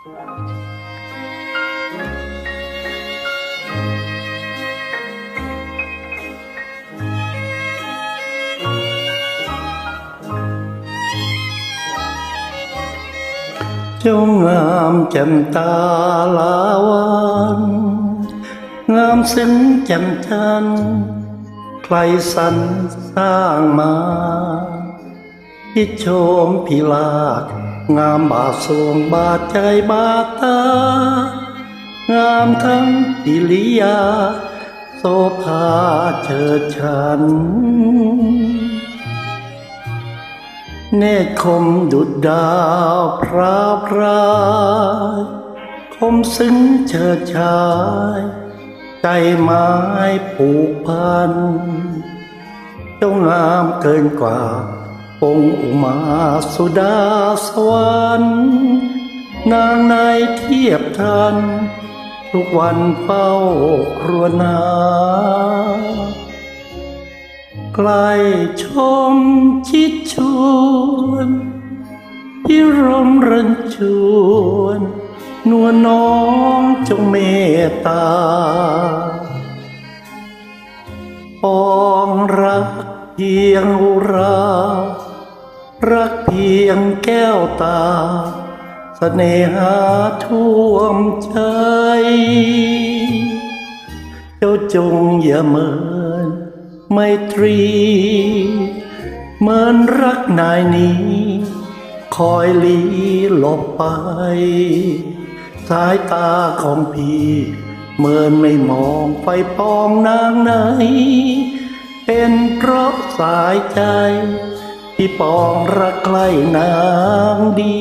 เจ้างามแจ่มตาลาวันงามสิ้นแจ่มจันทร์ใครสรรสร้างมาพิชมพิลาศ งามบาทสวงบาดใจบาดตา งามทั้งปิริยา โสภาเชิดฉัน เนตรคมดุดดาวพระพรายคมซึ้งเชิดชาย ใจไม้ผูกพันเจ้างามเกินกว่า องค์อุมาสุดาสวรรค์นางในเทียบทัน ทุกวันเฝ้าครวนาใกล้ชมชิดชวนพิรมรันจวนนวลน้องจงเมตตาปองรักเพียงอุรา รักเพียงแก้วตาเสน่หาท่วมใจ เจ้าจงอย่าเมินไม่ตรีเหมือนรักนายนี้ คอยลีหลบไป สายตาของพี่เหมือนไม่มองไฟปองนางไหน เป็นเพราะสายใจ พี่ปองรักใกล้นางดี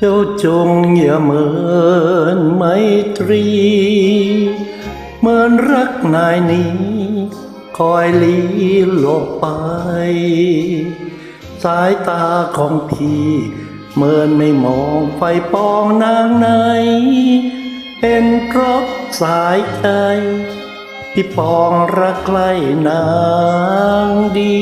เจ้าจงอย่าเหมินไมตรี เหมือนรักนายนี้ คอยลีหลบไป สายตาของพี่เหมือนไม่มองไฟปองนางไหน เป็นเพราะสายใจที่ปองรักใกล้นางดี